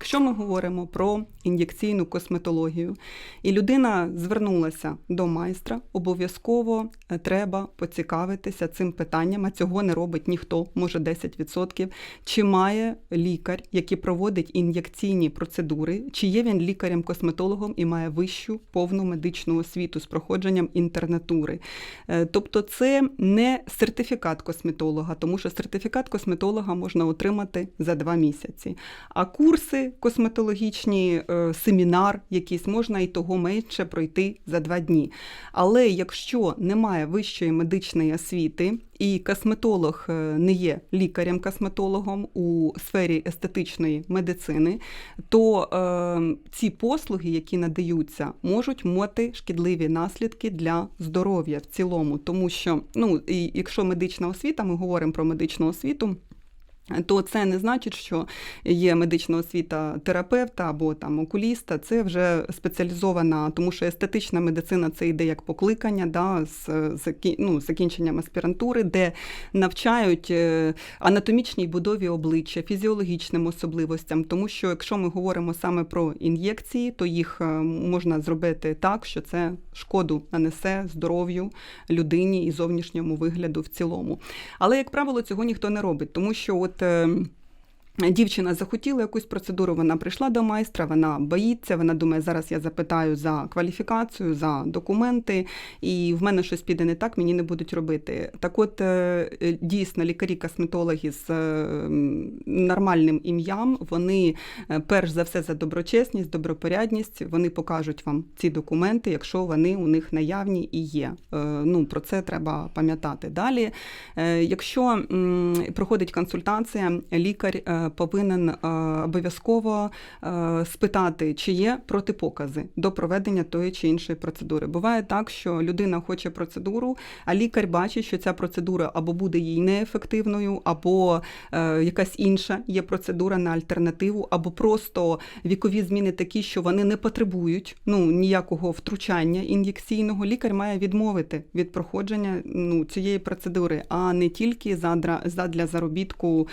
Якщо ми говоримо про ін'єкційну косметологію, і людина звернулася до майстра, обов'язково е, треба поцікавитися цим питанням, а цього не робить ніхто, може 10%. Чи має лікар, який проводить ін'єкційні процедури, чи є він лікарем-косметологом і має вищу повну медичну освіту з проходженням інтернатури. Е, Тобто це не сертифікат косметолога, тому що сертифікат косметолога можна отримати за два місяці. А курси косметологічні, е, семінар якийсь можна і того менше пройти за два дні. Але якщо немає вищої медичної освіти, і косметолог е, не є лікарем-косметологом у сфері естетичної медицини, то е, ці послуги, які надаються, можуть мати шкідливі наслідки для здоров'я в цілому, тому що ну і якщо медична освіта, ми говоримо про медичну освіту. То це не значить, що є медична освіта терапевта або там окуліста. Це вже спеціалізована, тому що естетична медицина це йде як покликання, да, з ну, закінченням аспірантури, де навчають е, анатомічній будові обличчя, фізіологічним особливостям. Тому що якщо ми говоримо саме про ін'єкції, то їх е, можна зробити так, що це шкоду нанесе здоров'ю людині і зовнішньому вигляду в цілому. Але, як правило, цього ніхто не робить, тому що от. Е, Дівчина захотіла якусь процедуру, вона прийшла до майстра, вона боїться, вона думає, зараз я запитаю за кваліфікацію, за документи, і в мене щось піде не так, мені не будуть робити. Так от, е, дійсно, лікарі-косметологи з е, нормальним ім'ям, вони е, перш за все за доброчесність, добропорядність, вони покажуть вам ці документи, якщо вони у них наявні і є. Ну, про це треба пам'ятати. Далі, якщо проходить консультація, лікар повинен е, обов'язково е, спитати, чи є протипокази до проведення тої чи іншої процедури. Буває так, що людина хоче процедуру, а лікар бачить, що ця процедура або буде їй неефективною, або е, якась інша є процедура на альтернативу, або просто вікові зміни такі, що вони не потребують ну, ніякого втручання ін'єкційного. Лікар має відмовити від проходження ну, цієї процедури, а не тільки задля заробітку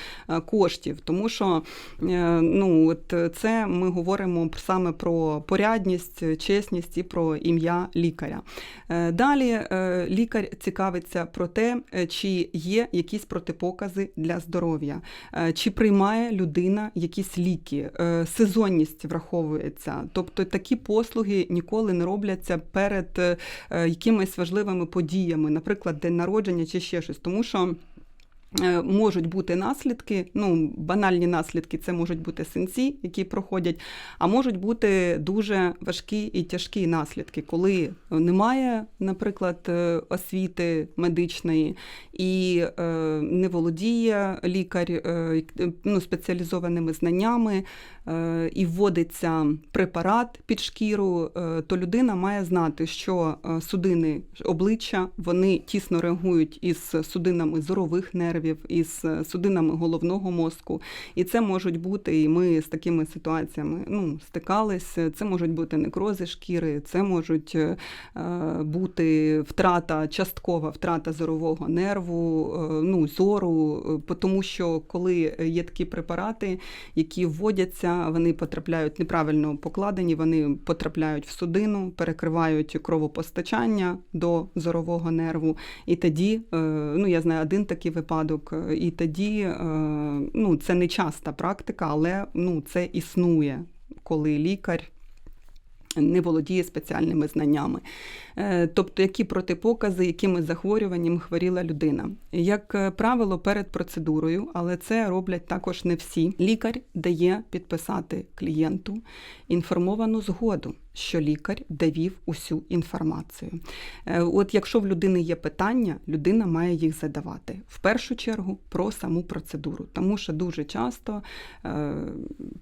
коштів. Тому що е, ну, от це ми говоримо саме про порядність, чесність і про ім'я лікаря. Е, Далі е, лікар цікавиться про те, е, чи є якісь протипокази для здоров'я, е, чи приймає людина якісь ліки, е, сезонність враховується. Тобто такі послуги ніколи не робляться перед е, якимись важливими подіями, наприклад, день народження чи ще щось, тому що. Е, Можуть бути наслідки, ну банальні наслідки це можуть бути синці, які проходять, а можуть бути дуже важкі і тяжкі наслідки, коли немає, наприклад, е, освіти медичної і е, не володіє лікар ну, спеціалізованими знаннями і вводиться препарат під шкіру, е, то людина має знати, що е, судини обличчя вони тісно реагують із судинами зорових нервів, із судинами головного мозку. І це можуть бути, і ми з такими ситуаціями ну, стикались. Це можуть бути некрози шкіри, це можуть е, бути втрата, часткова втрата зорового нерву, е, ну, зору, е, тому що коли є такі препарати, які вводяться, вони потрапляють неправильно покладені, вони потрапляють в судину, перекривають кровопостачання до зорового нерву. І тоді, е, ну я знаю один такий випадок, е, і тоді е, ну, це не часта практика, але ну, це існує, коли лікар. Не володіє спеціальними знаннями, тобто які протипокази, якими захворюванням хворіла людина. Як е, правило, перед процедурою, але це роблять також не всі. Лікар дає підписати клієнту інформовану згоду, що лікар довів усю інформацію. Е, От якщо в людини є питання, людина має їх задавати в першу чергу про саму процедуру, тому що дуже часто е,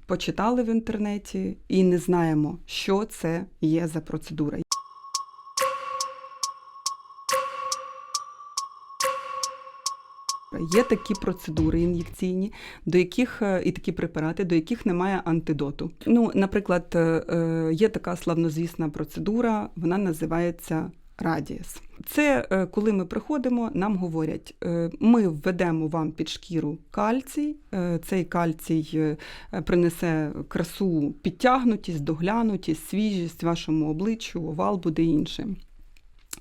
почитали в інтернеті і не знаємо, що це є за процедура. Є такі процедури ін'єкційні, до яких е, і такі препарати, до яких немає антидоту. Ну, наприклад, е, е, є така славнозвісна процедура, вона називається радіс. Це коли ми приходимо, нам говорять, ми введемо вам під шкіру кальцій. Цей кальцій принесе красу, підтягнутість, доглянутість, свіжість вашому обличчю, овал буде іншим.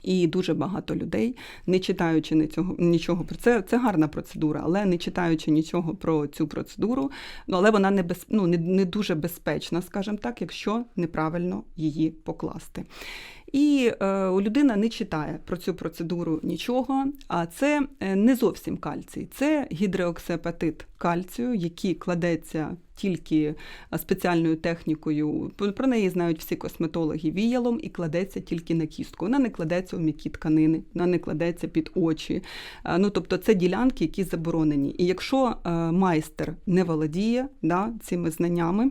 І дуже багато людей, не читаючи нічого, нічого про це, це гарна процедура, але не читаючи нічого про цю процедуру, ну але вона не, без, ну, не, не дуже безпечна, скажімо так, якщо неправильно її покласти. І е, людина не читає про цю процедуру нічого, а це е, не зовсім кальцій, це гідрооксиапатит кальцію, який кладеться тільки е, спеціальною технікою. Про- неї знають всі косметологи віялом і кладеться тільки на кістку. Вона не кладеться у м'які тканини, вона не кладеться під очі. Ну, тобто це ділянки, які заборонені. І якщо майстер не володіє да, цими знаннями,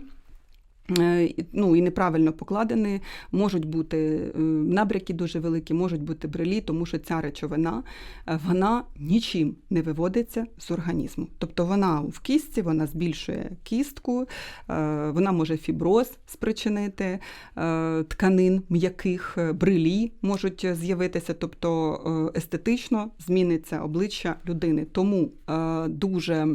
ну і неправильно покладені, можуть бути е, набряки дуже великі, можуть бути брелі, тому що ця речовина е, вона нічим не виводиться з організму. Тобто вона в кістці, вона збільшує кістку, е, вона може фіброз спричинити е, тканин м'яких, е, брелі можуть з'явитися, тобто е, естетично зміниться обличчя людини. Тому е, дуже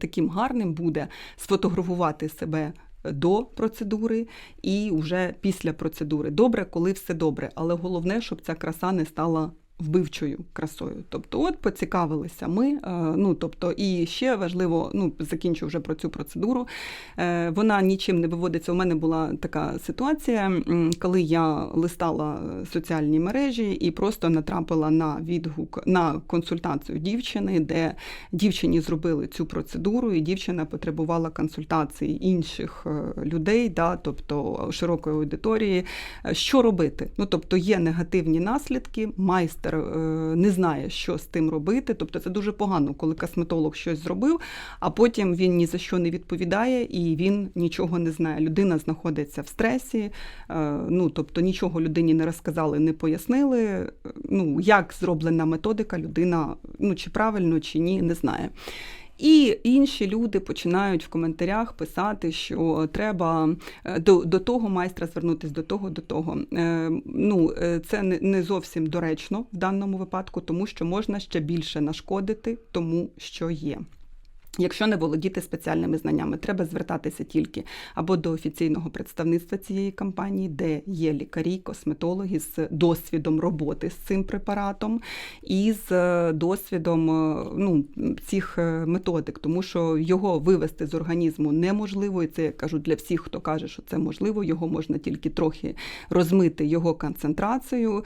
таким гарним буде сфотографувати себе до процедури і вже після процедури. Добре, коли все добре, але головне, щоб ця краса не стала вбивчою красою. Тобто, от поцікавилися ми. е, Ну тобто, і ще важливо, ну закінчу вже про цю процедуру. Е, Вона нічим не виводиться. У мене була така ситуація, коли я листала соціальні мережі і просто натрапила на відгук на консультацію дівчини, де дівчині зробили цю процедуру, і дівчина потребувала консультації інших е, людей, да, тобто широкої аудиторії. Що робити? Ну тобто є негативні наслідки, майстер е, не знає, що з тим робити. Тобто це дуже погано, коли косметолог щось зробив, а потім він ні за що не відповідає і він нічого не знає. Людина знаходиться в стресі, е, ну тобто нічого людині не розказали, не пояснили. Е, Ну як зроблена методика, людина ну чи правильно, чи ні, не знає. І інші люди починають в коментарях писати, що треба е, до, до того майстра звернутися, до того, до того. Е, ну, е, це не, не зовсім доречно в даному випадку, тому що можна ще більше нашкодити тому, що є. Якщо не володіти спеціальними знаннями, треба звертатися тільки або до офіційного представництва цієї компанії, де є лікарі, косметологи з досвідом роботи з цим препаратом і з е, досвідом е, ну, цих е, методик, тому що його вивести з організму неможливо, і це я кажу для всіх, хто каже, що це можливо, його можна тільки трохи розмити його концентрацію.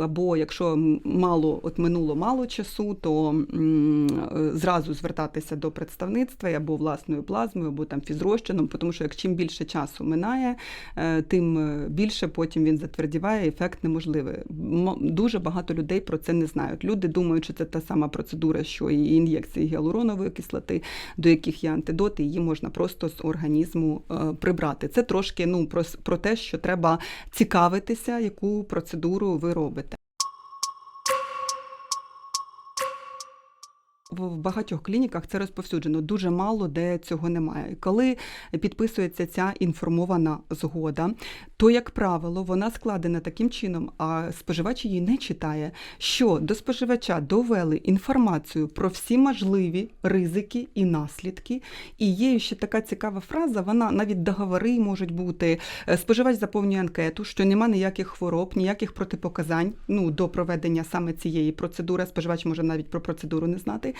Або якщо мало от минуло мало часу, то м, зразу звертатися до представництва або власною плазмою, або там фізрозчином, тому що як чим більше часу минає, е, тим е, більше потім він затвердіває, ефект неможливий. Дуже багато людей про це не знають. Люди думають, що це та сама процедура, що і ін'єкції гіалуронової кислоти, до яких є антидоти, її можна просто з організму е, прибрати. Це трошки ну про, про те, що треба цікавитися, яку процедуру ви робите. В багатьох клініках це розповсюджено, дуже мало де цього немає. Коли підписується ця інформована згода, то, як правило, вона складена таким чином, а споживач її не читає, що до споживача довели інформацію про всі можливі ризики і наслідки. І є ще така цікава фраза, вона навіть договори можуть бути. Е, Споживач заповнює анкету, що нема ніяких хвороб, ніяких протипоказань ну, до проведення саме цієї процедури. Споживач може навіть про процедуру не знати.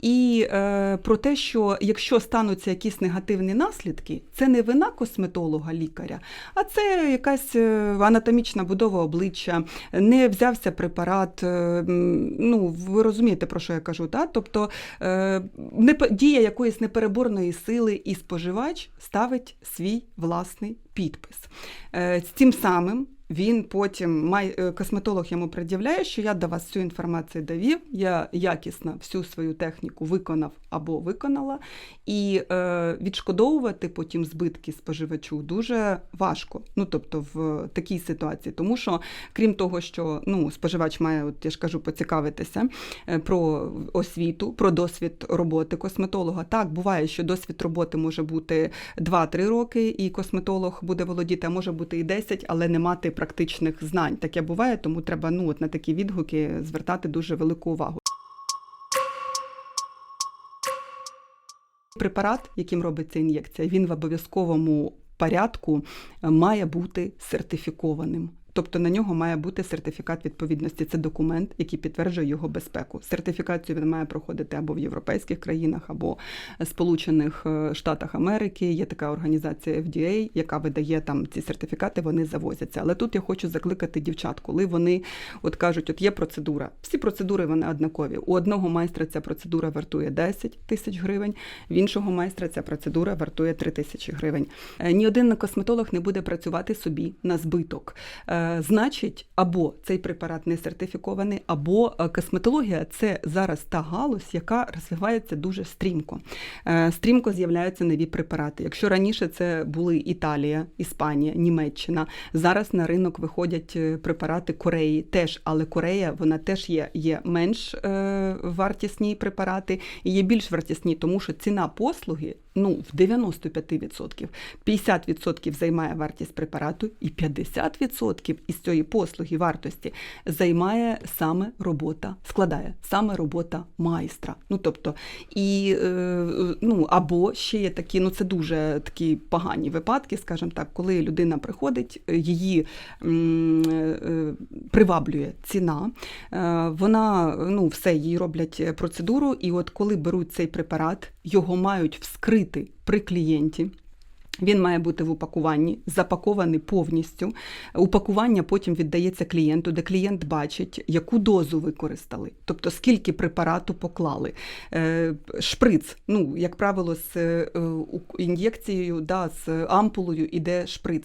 І е, про те, що якщо стануться якісь негативні наслідки, це не вина косметолога, лікаря, а це якась е, анатомічна будова обличчя, не взявся препарат. е, Ну, ви розумієте, про що я кажу, так? Тобто е, не, дія якоїсь непереборної сили, і споживач ставить свій власний підпис. Е, тим самим він потім май, е, косметолог йому пред'являє, що я до вас цю інформацію довів, я якісно всю свою техніку виконав або виконала, і е, відшкодовувати потім збитки споживачу дуже важко. Ну тобто в такій ситуації, тому що крім того, що ну споживач має, от я ж кажу, поцікавитися е, про освіту, про досвід роботи косметолога. Так буває, що досвід роботи може бути 2-3 роки, і косметолог буде володіти, а може бути і 10, але не мати практичних знань. Таке буває, тому треба ну от на такі відгуки звертати дуже велику увагу. Препарат, яким робиться ін'єкція, він в обов'язковому порядку е, має бути сертифікованим. Тобто на нього має бути сертифікат відповідності. Це документ, який підтверджує його безпеку. Сертифікацію він має проходити або в європейських країнах, або Сполучених е, Штатах Америки. Є така організація FDA, яка видає там ці сертифікати, вони завозяться. Але тут я хочу закликати дівчат, коли вони от кажуть, от є процедура. Всі процедури вони однакові. У одного майстра ця процедура вартує 10 тисяч гривень, в іншого майстра ця процедура вартує 3 тисячі гривень. Е, Ні один косметолог не буде працювати собі на збиток. Е, Значить, або цей препарат не сертифікований, або е, косметологія це зараз та галузь, яка розвивається дуже стрімко. Е, Стрімко з'являються нові препарати. Якщо раніше це були Італія, Іспанія, Німеччина, зараз на ринок виходять препарати Кореї теж, але Корея вона теж є, є менш вартісні препарати і є більш вартісні, тому що ціна послуги ну, в 95%. 50% займає вартість препарату, і 50% із цієї послуги вартості займає саме робота, складає саме робота майстра. Ну тобто, і е, ну або ще є такі, ну це дуже такі погані випадки, скажімо так, коли людина приходить, її м, е, приваблює ціна, е, вона ну все їй роблять процедуру, і от коли беруть цей препарат, його мають вскрити при клієнті. Він має бути в упакуванні, запакований повністю. Упакування потім віддається клієнту, де клієнт бачить, яку дозу використали, тобто скільки препарату поклали. Е, Шприц, ну, як правило, з е, ін'єкцією, да, з ампулою іде шприц.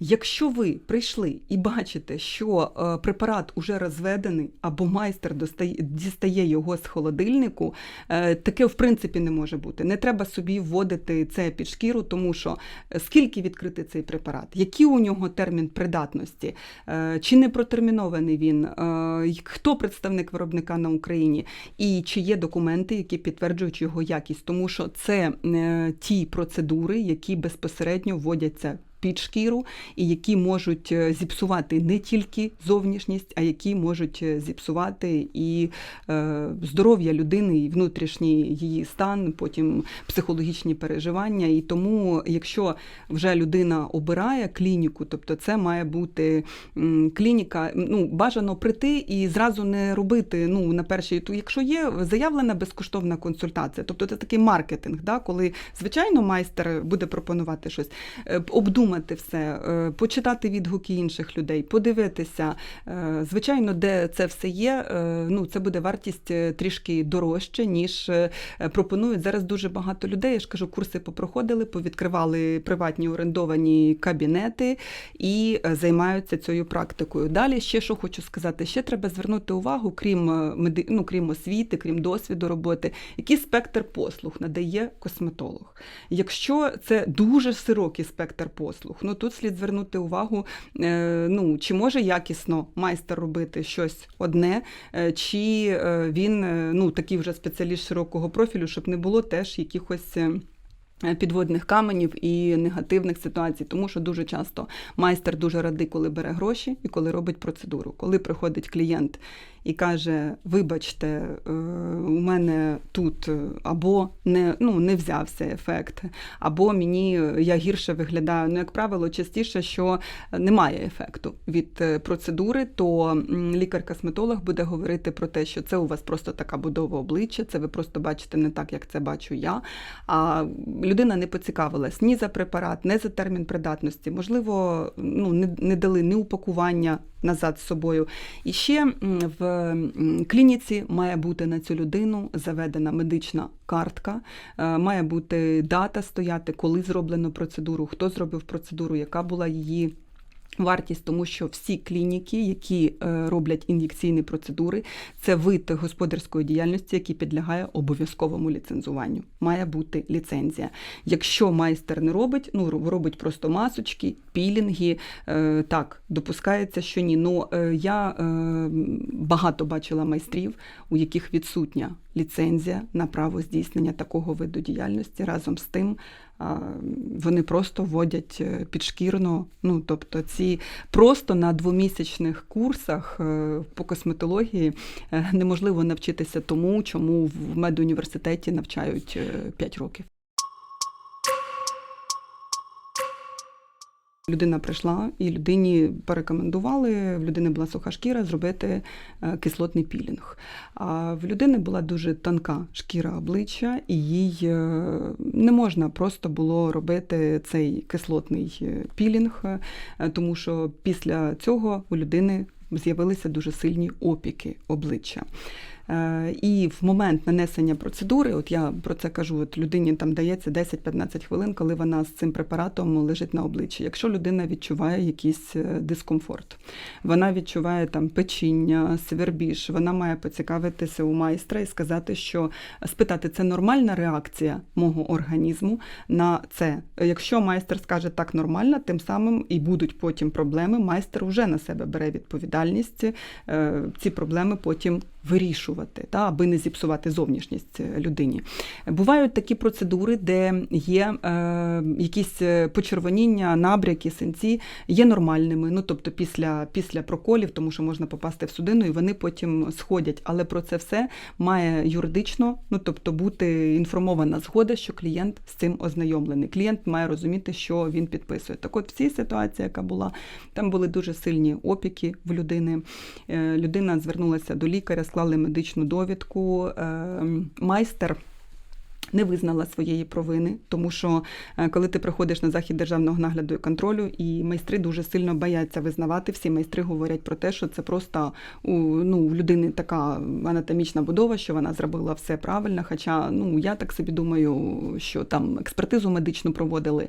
Якщо ви прийшли і бачите, що е, препарат уже розведений, або майстер достає, дістає його з холодильнику, таке в принципі не може бути. Не треба собі вводити це під шкіру, тому що скільки відкрити цей препарат, який у нього термін придатності, е, чи не протермінований він, е, хто представник виробника на Україні, і чи є документи, які підтверджують його якість, тому що це е, ті процедури, які безпосередньо вводяться під шкіру, і які можуть е, зіпсувати не тільки зовнішність, а які можуть е, зіпсувати і е, здоров'я людини, і внутрішній її стан, потім психологічні переживання. І тому, якщо вже людина обирає клініку, тобто це має бути клініка, ну бажано прийти і зразу не робити. Ну на першій, то якщо є заявлена безкоштовна консультація, тобто це такий маркетинг, да, коли звичайно майстер буде пропонувати щось, е, обдумати все, е, почитати відгуки інших людей, подивитися. Е, Звичайно, де це все є, е, ну це буде вартість трішки дорожче, ніж пропонують зараз дуже багато людей. Я ж кажу, курси попроходили, повідкривали приватні орендовані кабінети і займаються цією практикою. Далі ще що хочу сказати, ще треба звернути увагу, крім меди... ну, крім освіти, крім досвіду роботи, який спектр послуг надає косметолог. Якщо це дуже широкий спектр послуг, ну тут слід звернути увагу, е, ну чи може якісно майстер робити щось одне, е, чи е, він ну такий вже спеціаліст широкого профілю, щоб не було теж якихось. Підводних каменів і негативних ситуацій, тому що дуже часто майстер дуже радий, коли бере гроші і коли робить процедуру. Коли приходить клієнт і каже: Вибачте, е, у мене тут е, або не, ну, не взявся ефект, або мені е, я гірше виглядаю. Ну, як правило, частіше, що немає ефекту від процедури, то лікар-косметолог буде говорити про те, що це у вас просто така будова обличчя, це ви просто бачите не так, як це бачу я. А людина не поцікавилась ні за препарат, ні за термін придатності. Можливо, ну, не, не дали ні упакування назад з собою. І ще в клініці має бути на цю людину заведена медична картка, е, має бути дата стояти, коли зроблено процедуру, хто зробив процедуру, яка була її. Вартість, тому що всі клініки, які е, роблять ін'єкційні процедури, це вид господарської діяльності, який підлягає обов'язковому ліцензуванню. Має бути ліцензія. Якщо майстер не робить, ну робить просто масочки, пілінги, е, так допускається, що ні. Ну е, я багато бачила майстрів, у яких відсутня ліцензія на право здійснення такого виду діяльності. Разом з тим вони просто вводять е, підшкірно. Ну тобто, ці просто на двомісячних курсах е, по косметології е, неможливо навчитися тому, чому в медуніверситеті навчають 5 років. Людина прийшла і людині порекомендували, в людини була суха шкіра, зробити е, кислотний пілінг. А в людини була дуже тонка шкіра обличчя, і їй е, не можна просто було робити цей кислотний е, пілінг, тому що після цього у людини з'явилися дуже сильні опіки обличчя. Е, І в момент нанесення процедури, от я про це кажу, от людині там дається 10-15 хвилин, коли вона з цим препаратом лежить на обличчі. Якщо людина відчуває якийсь е, дискомфорт, вона відчуває там печіння, свербіж, вона має поцікавитися у майстра і сказати, що спитати, це нормальна реакція мого організму на це. Якщо майстер скаже так нормально, тим самим і будуть потім проблеми. Майстер вже на себе бере відповідальність е, ці проблеми потім вирішувати, та, аби не зіпсувати зовнішність е, людині. Бувають такі процедури, де є е, якісь е, почервоніння, набряки, синці, є нормальними. Ну, тобто після, після проколів, тому що можна попасти в судину, і вони потім сходять. Але про це все має юридично, ну тобто бути інформована згода, що клієнт з цим ознайомлений. Клієнт має розуміти, що він підписує. Так от в цій ситуації, яка була, там були дуже сильні опіки в людини. Е, Людина звернулася до лікаря, склали медичну довідку. Е, Майстер. Не визнала своєї провини, тому що е, коли ти приходиш на захід державного нагляду і контролю, і майстри дуже сильно бояться визнавати. Всі майстри говорять про те, що це просто у ну людини така анатомічна будова, що вона зробила все правильно. Хоча ну я так собі думаю, що там експертизу медичну проводили,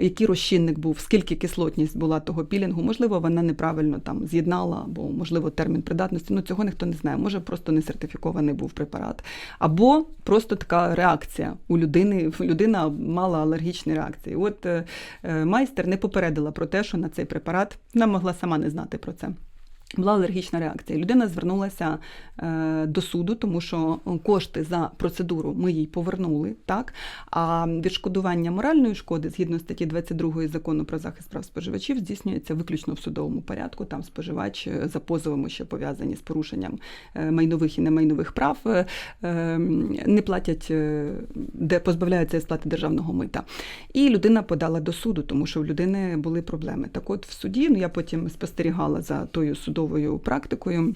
який розчинник був, скільки кислотність була того пілінгу. Можливо, вона неправильно там з'єднала, або можливо термін придатності. Ну цього ніхто не знає. Може, просто не сертифікований був препарат, або просто така реакція у людини. Людина мала алергічні реакції. От е, е, майстер не попередила про те, що на цей препарат вона могла сама не знати про це. Була алергічна реакція. Людина звернулася е, до суду, тому що кошти за процедуру ми їй повернули, так а відшкодування моральної шкоди згідно статті 22 закону про захист прав споживачів здійснюється виключно в судовому порядку. Там споживач е, за позовами, що пов'язані з порушенням е, майнових і немайнових прав, не платять, де позбавляються сплати державного мита. І людина подала до суду, тому що в людини були проблеми. Так от в суді, ну я потім спостерігала за тою судовою практикою.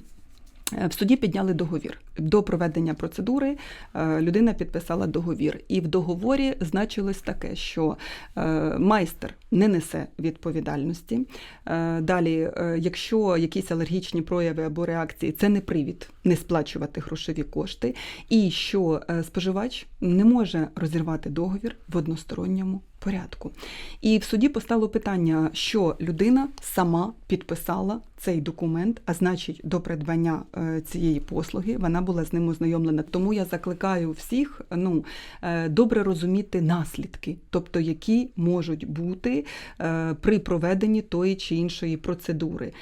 Е, В суді підняли договір. До проведення процедури е, людина підписала договір. І в договорі значилось таке, що е, майстер не несе відповідальності. Далі, якщо якісь алергічні прояви або реакції, це не привід не сплачувати грошові кошти, і що споживач не може розірвати договір в односторонньому порядку. І в суді постало питання, що людина сама підписала цей документ, а значить, до придбання е, цієї послуги вона була з ним ознайомлена. Тому я закликаю всіх ну, е, добре розуміти наслідки, тобто які можуть бути е, при проведенні тої чи іншої процедури.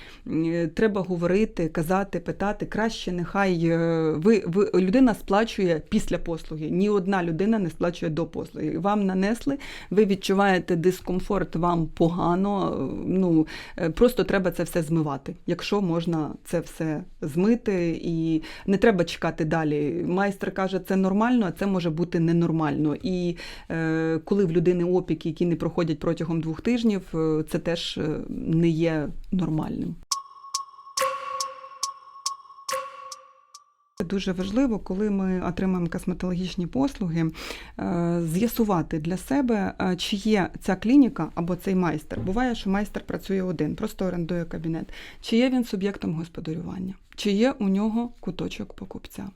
Треба говорити, казати, питати. Краще нехай ви, ви людина сплачує після послуги. Ні одна людина не сплачує до послуги. Вам нанесли, ви відчуваєте дискомфорт, вам погано. Ну е, просто треба це все змивати. Якщо можна це все змити, і не треба чекати далі. Майстер каже, це нормально, а це може бути ненормально. І е, коли в людини опіки, які не проходять протягом двох тижнів, е, це теж е, не є нормальним. Дуже важливо, коли ми отримаємо косметологічні послуги, е, з'ясувати для себе, е, чи є ця клініка або цей майстер. Буває, що майстер працює один, просто орендує кабінет. Чи є він суб'єктом господарювання? Чи є у нього куточок покупця?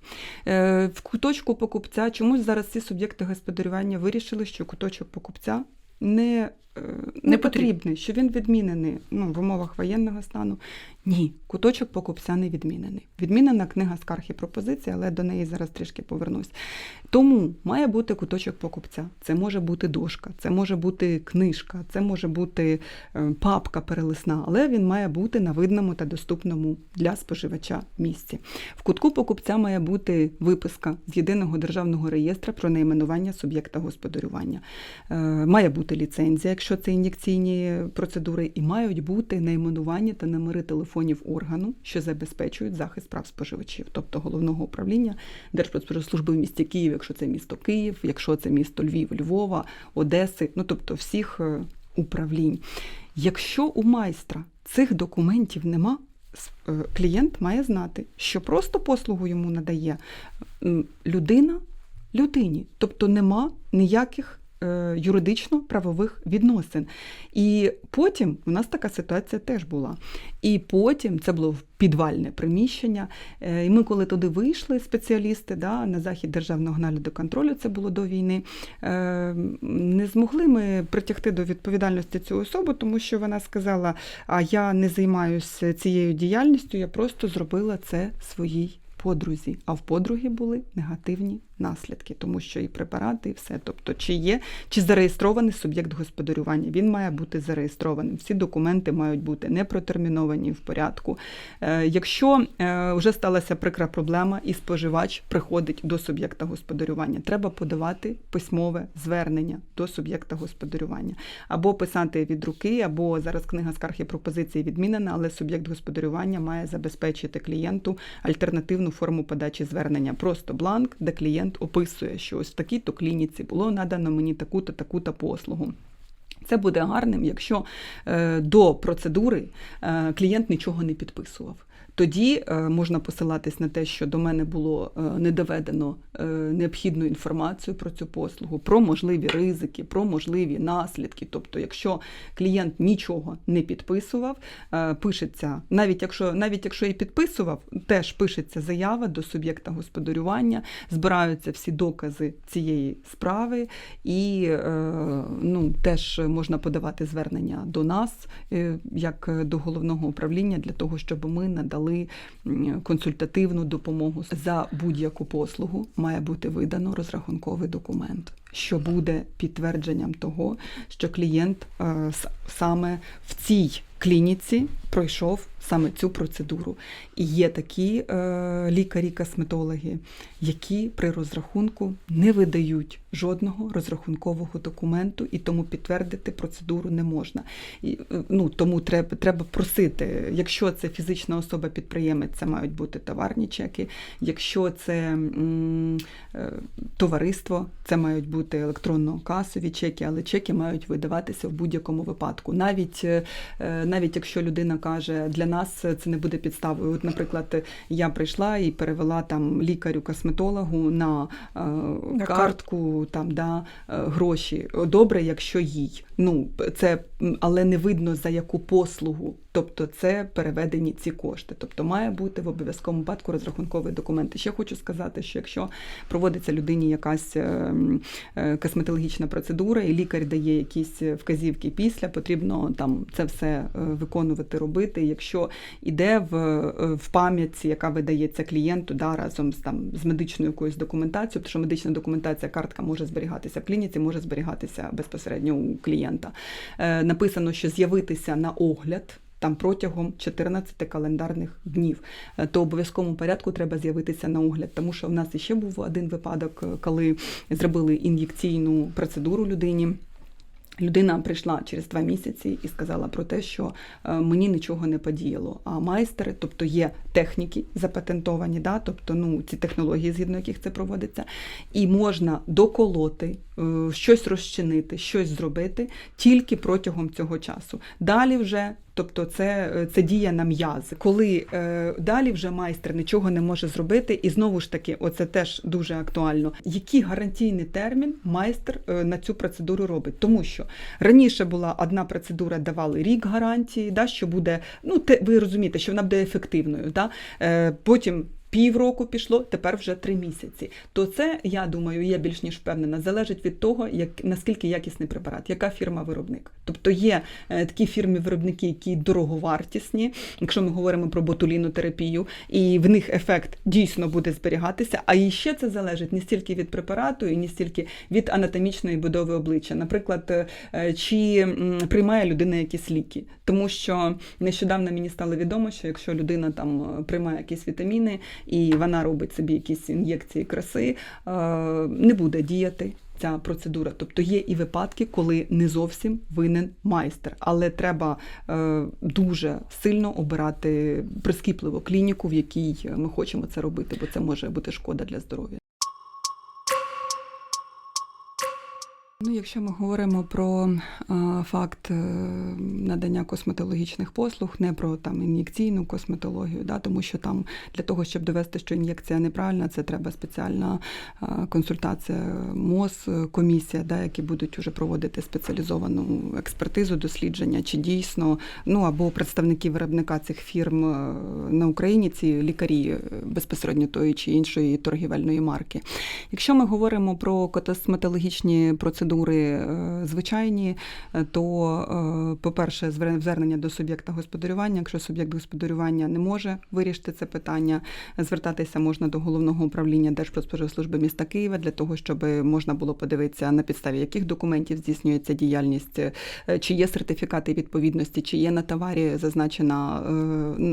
Е, В куточку покупця чомусь зараз ці суб'єкти господарювання вирішили, що куточок покупця не Не не потрібний. потрібний, що він відмінений ну, в умовах воєнного стану. Ні, куточок покупця не відмінений. Відмінена книга скарг і пропозицій, але до неї зараз трішки повернусь. Тому має бути куточок покупця. Це може бути дошка, це може бути книжка, це може бути е, папка перелисна, але він має бути на видному та доступному для споживача місці. В кутку покупця має бути виписка з єдиного державного реєстра про найменування суб'єкта господарювання. Е, Має бути ліцензія, якщо це ін'єкційні процедури, і мають бути найменування та номери телефонів органу, що забезпечують захист прав споживачів, тобто головного управління Держпродспоживслужби в місті Київ, якщо це місто Київ, якщо це місто Львів, Львова, Одеси, ну тобто всіх е, управлінь. Якщо у майстра цих документів нема, е, клієнт має знати, що просто послугу йому надає людина людині, тобто нема ніяких юридично-правових відносин. І потім у нас така ситуація теж була. І потім це було підвальне приміщення. Е, І ми, коли туди вийшли, спеціалісти да, на захід державного нагляду контролю, це було до війни, е, не змогли ми притягти до відповідальності цю особу, тому що вона сказала: а я не займаюся цією діяльністю, я просто зробила це своїй подрузі. А в подруги були негативні наслідки, тому що і препарати, і все. Тобто, чи є, чи зареєстрований суб'єкт господарювання, він має бути зареєстрованим. Всі документи мають бути не протерміновані в порядку. Е, Якщо е, вже сталася прикра проблема, і споживач приходить до суб'єкта господарювання, треба подавати письмове звернення до суб'єкта господарювання, або писати від руки, або зараз книга скарг і пропозиції відмінена, але суб'єкт господарювання має забезпечити клієнту альтернативну форму подачі звернення. Просто бланк, де клієнт описує, що ось в такій-то клініці було надано мені таку-то, таку-то послугу. Це буде гарним, якщо е, до процедури е, клієнт нічого не підписував. Тоді е, можна посилатись на те, що до мене було е, не доведено е, необхідну інформацію про цю послугу, про можливі ризики, про можливі наслідки. Тобто, якщо клієнт нічого не підписував, пишеться, навіть якщо навіть якщо і підписував, теж пишеться заява до суб'єкта господарювання, збираються всі докази цієї справи, і ну, теж можна подавати звернення до нас, як до головного управління, для того, щоб ми надали м, консультативну допомогу за будь-яку послугу. Має бути видано розрахунковий документ, що буде підтвердженням того, що клієнт е, саме в цій клініці пройшов саме цю процедуру. І є такі е, лікарі-косметологи, які при розрахунку не видають жодного розрахункового документу, і тому підтвердити процедуру не можна. І, е, ну, тому треба, треба просити, якщо це фізична особа-підприємець, це мають бути товарні чеки. Якщо це м, е, товариство, це мають бути електронно-касові чеки, але чеки мають видаватися в будь-якому випадку. Навіть, навіть якщо людина каже, для нас це не буде підставою. От, наприклад, я прийшла і перевела там лікарю-косметологу на, е, На картку там, да, е, гроші. Добре, якщо їй. Ну, це, але не видно за яку послугу. Тобто це переведені ці кошти. Тобто має бути в обов'язковому випадку розрахунковий документ. І ще хочу сказати, що якщо проводиться людині якась е, е, косметологічна процедура, і лікар дає якісь вказівки після, потрібно там це все виконувати, робити. Якщо іде в, е, в пам'ятці, яка видається клієнту, да, разом з там з медичною якоюсь документацією, тому що медична документація, картка може зберігатися в клініці, може зберігатися безпосередньо у клієнта. Е, написано, що з'явитися на огляд. Там протягом 14 календарних днів, Е, то обов'язковому порядку треба з'явитися на огляд, тому що в нас іще був один випадок, е, коли зробили ін'єкційну процедуру людині. Людина прийшла через два місяці і сказала про те, що е, мені нічого не подіяло. А майстери, тобто є техніки запатентовані, да, тобто ну, ці технології, згідно яких це проводиться, і можна доколоти, щось розчинити, щось зробити тільки протягом цього часу. Далі вже. Тобто це, е, це дія на м'язи. Коли е, далі вже майстер нічого не може зробити, і знову ж таки, оце теж дуже актуально. Який гарантійний термін майстер е, на цю процедуру робить? Тому що раніше була одна процедура, давали рік гарантії, да, що буде, ну те, ви розумієте, що вона буде ефективною. Да? Е, потім півроку пішло, тепер вже три місяці. То це, я думаю, я більш ніж впевнена, залежить від того, як наскільки якісний препарат, яка фірма-виробник. Тобто є е, такі фірми-виробники, які дороговартісні, якщо ми говоримо про ботулінотерапію, і в них ефект дійсно буде зберігатися. А і ще це залежить не стільки від препарату, і не стільки від анатомічної будови обличчя. Наприклад, е, чи приймає людина якісь ліки, тому що нещодавно мені стало відомо, що якщо людина там е, приймає якісь вітаміни і вона робить собі якісь ін'єкції краси, е, не буде діяти. Ця процедура, тобто є і випадки, коли не зовсім винен майстер, але треба е, дуже сильно обирати прискіпливо клініку, в якій ми хочемо це робити, бо це може бути шкода для здоров'я. Ну, якщо ми говоримо про е, факт е, надання косметологічних послуг, не про там ін'єкційну косметологію, да, тому що там для того, щоб довести, що ін'єкція неправильна, це треба спеціальна е, консультація МОЗ, е, комісія, да, які будуть вже проводити спеціалізовану експертизу, дослідження, чи дійсно, ну або представники виробника цих фірм е, на Україні, ці лікарі безпосередньо тої чи іншої торгівельної марки. Якщо ми говоримо про косметологічні процедури е, звичайні, е, то, е, по-перше, звер- звернення до суб'єкта господарювання. Якщо суб'єкт господарювання не може вирішити це питання, звертатися можна до головного управління Держпродспоживслужби міста Києва для того, щоб можна було подивитися на підставі яких документів здійснюється діяльність, чи є сертифікати відповідності, чи є на товарі зазначена,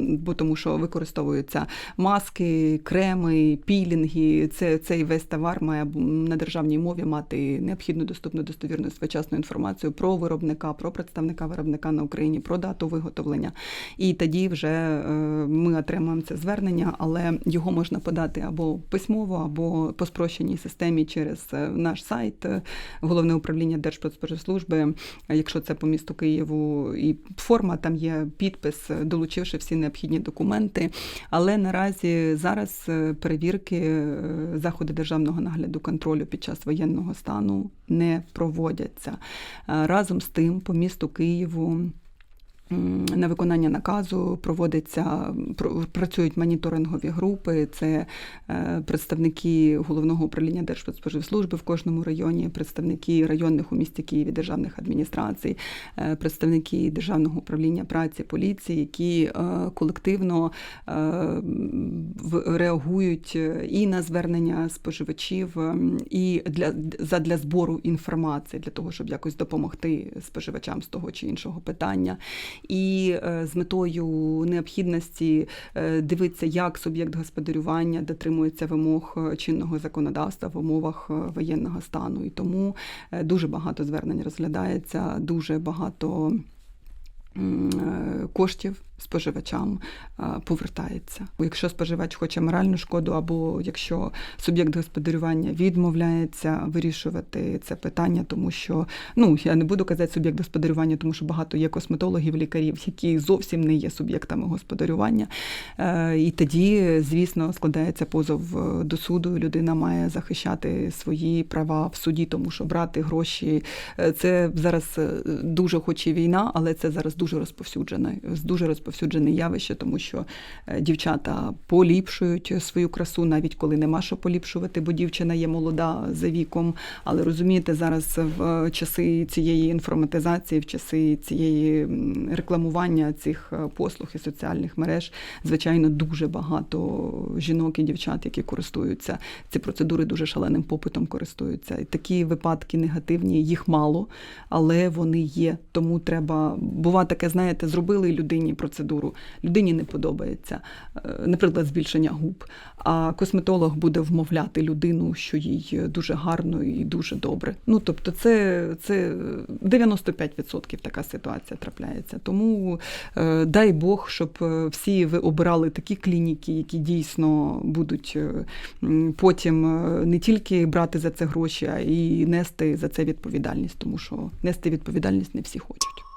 бо тому що використовуються маски, креми, пілінги. Це цей весь товар має на державній мові мати необхідну доступну достовірну своєчасну інформацію про виробника, про представника виробника на Україні, про дату виготовлення. І тоді вже е, ми отримаємо це звернення, але його можна подати або письмово, або по спрощеній системі через е, наш сайт, е, головне управління Держпродспоживслужби. Якщо це по місту Києву, і форма там є підпис, долучивши всі необхідні документи. Але наразі зараз перевірки заходи державного нагляду контролю під час воєнного стану не проводяться. Е, Разом з тим, по місту Києву. На виконання наказу проводиться пр- працюють моніторингові групи. Це е, представники головного управління Держпродспоживслужби в кожному районі, представники районних у місті Києві державних адміністрацій, е, представники державного управління праці, поліції, які е, колективно реагують і на звернення споживачів, ем, і для задля збору інформації для того, щоб якось допомогти споживачам з того чи іншого питання, і е, з метою необхідності е, дивитися, як суб'єкт господарювання дотримується вимог е, чинного законодавства в умовах воєнного стану. І тому дуже багато звернень розглядається, дуже багато коштів споживачам е, повертається. Якщо споживач хоче моральну шкоду, або якщо суб'єкт господарювання відмовляється вирішувати це питання, тому що ну я не буду казати суб'єкт господарювання, тому що багато є косметологів, лікарів, які зовсім не є суб'єктами господарювання. Е, І тоді, звісно, складається позов е, до суду. Людина має захищати свої права в суді, тому що брати гроші е, це зараз е, дуже хоч і війна, але це зараз дуже розповсюджене, дуже розповсюджене явище, тому що е, дівчата поліпшують свою красу, навіть коли нема що поліпшувати, бо дівчина є молода за віком. Але розумієте, зараз в е, часи цієї інформатизації, в часи цієї рекламування цих е, послуг і соціальних мереж, звичайно, дуже багато жінок і дівчат, які користуються ці процедури, дуже шаленим попитом користуються. І такі випадки негативні, їх мало, але вони є. Тому треба бува таке, знаєте, зробили людині процедуру, людині не подобається, е, наприклад, збільшення губ. А косметолог буде вмовляти людину, що їй дуже гарно і дуже добре. Ну тобто, це, це 95% така ситуація трапляється. Тому е, дай Бог, щоб е, всі ви обирали такі клініки, які дійсно будуть потім не тільки брати за це гроші, а і нести за це відповідальність, тому що нести відповідальність не всі хочуть.